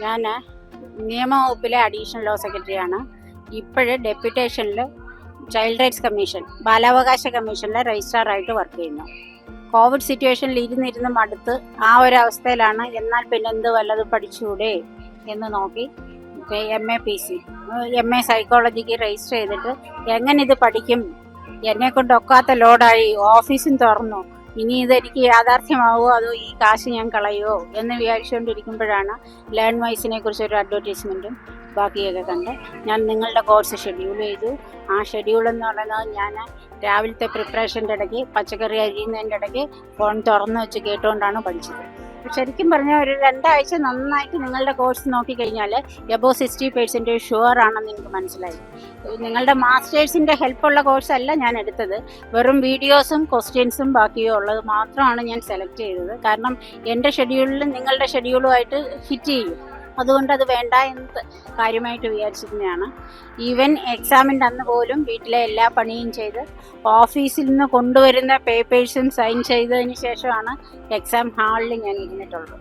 ഞാൻ നിയമവകുപ്പിലെ additional law സെക്രട്ടറിയാണ് ഇപ്പോഴ് ഡെപ്യൂട്ടേഷനിൽ ചൈൽഡ് റൈറ്റ്സ് കമ്മീഷൻ ബാലാവകാശ കമ്മീഷനിലെ രജിസ്ട്രാറായിട്ട് വർക്ക് ചെയ്യുന്നു. കോവിഡ് സിറ്റുവേഷനിൽ ഇരുന്നിരുന്ന് മടുത്ത് ആ ഒരു അവസ്ഥയിലാണ്. എന്നാൽ പിന്നെ എന്ത് വല്ലതും പഠിച്ചുകൂടെ എന്ന് നോക്കി M A P C M A psychologic register ചെയ്തിട്ട് എങ്ങനെ ഇത് പഠിക്കും? എന്നെ കൊണ്ട് ഒക്കാത്ത ലോഡായി ഓഫീസും തുറന്നു. ഇനി ഇതെനിക്ക് യാഥാർത്ഥ്യമാവോ അതോ ഈ കാശ് ഞാൻ കളയോ എന്ന് വിചാരിച്ചുകൊണ്ടിരിക്കുമ്പോഴാണ് ലേൺ വൈസിനെ കുറിച്ച് ഒരു അഡ്വർടൈസ്മെന്റും ബാക്കിയൊക്കെ കണ്ട് ഞാൻ നിങ്ങളുടെ കോഴ്സ് ഷെഡ്യൂൾ ചെയ്തു. ആ ഷെഡ്യൂൾ എന്ന് പറയുന്നത് ഞാൻ രാവിലത്തെ പ്രിപ്പറേഷന്റെ ഇടയ്ക്ക് പച്ചക്കറി അരിയുന്നതിന്റെ ഇടയ്ക്ക് ഫോൺ തുറന്ന് വെച്ച് കേട്ടുകൊണ്ടാണ് പഠിച്ചത്. ശരിക്കും പറഞ്ഞാൽ ഒരു രണ്ടാഴ്ച നന്നായിട്ട് നിങ്ങളുടെ കോഴ്സ് നോക്കിക്കഴിഞ്ഞാൽ എബോ സിക്സ്റ്റി പെർസെന്റേജ് ഷുവർ ആണെന്ന് എനിക്ക് മനസ്സിലായി. നിങ്ങളുടെ മാസ്റ്റേഴ്സിന്റെ ഹെൽപ്പുള്ള കോഴ്സല്ല ഞാൻ എടുത്തത്. വെറും വീഡിയോസും ക്വസ്റ്റ്യൻസും ബാക്കിയോ ഉള്ളത് മാത്രമാണ് ഞാൻ സെലക്ട് ചെയ്തത്. കാരണം എന്റെ ഷെഡ്യൂളിലും നിങ്ങളുടെ ഷെഡ്യൂളുമായിട്ട് ഫിറ്റ് ചെയ്യും. അതുകൊണ്ട് അത് വേണ്ട എന്ന് കാര്യമായിട്ട് വിചാരിച്ചിരുന്നതാണ്. ഈവൻ എക്സാമിന്റെ അന്ന് പോലും വീട്ടിലെ എല്ലാ പണിയും ചെയ്ത് ഓഫീസിൽ നിന്ന് കൊണ്ടുവരുന്ന പേപ്പേഴ്സും സൈൻ ചെയ്തതിന് ശേഷമാണ് എക്സാം ഹാളിൽ ഞാൻ ഇരുന്നിട്ടുള്ളത്.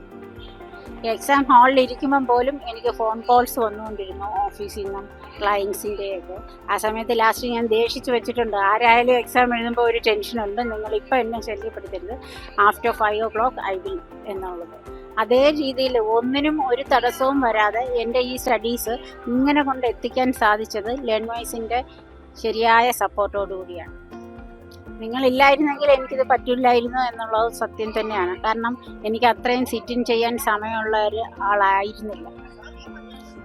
എക്സാം ഹാളിൽ ഇരിക്കുമ്പം പോലും എനിക്ക് ഫോൺ കോൾസ് വന്നുകൊണ്ടിരുന്നു ഓഫീസിൽ നിന്നും ക്ലയൻസിന്റെയൊക്കെ ആ സമയത്ത് ലാസ്റ്റ് ഞാൻ ദേഷിച്ച് വെച്ചിട്ടുണ്ട്. ആരായാലും എക്സാം എഴുതുമ്പോൾ ഒരു ടെൻഷനുണ്ട് നിങ്ങളിപ്പോൾ എന്നെ ശല്യപ്പെടുത്തരുത്. After five o'clock I will എന്നുള്ളത്. അതേ രീതിയിൽ ഒന്നിനും ഒരു തടസ്സവും വരാതെ എന്റെ ഈ സ്റ്റഡീസ് ഇങ്ങനെ കൊണ്ട് എത്തിക്കാൻ സാധിച്ചത് ലേൺ വോയ്സിന്റെ ശരിയായ സപ്പോർട്ടോടുകൂടിയാണ് നിങ്ങളില്ലായിരുന്നെങ്കിൽ എനിക്കിത് പറ്റില്ലായിരുന്നു എന്നുള്ളത് സത്യം തന്നെയാണ്. കാരണം എനിക്ക് അത്രയും സിറ്റിൻ ചെയ്യാൻ സമയമുള്ള ഒരു ആളായിരുന്നില്ല.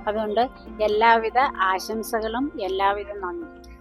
അതുകൊണ്ട് എല്ലാവിധ ആശംസകളും എല്ലാവിധ നന്ദി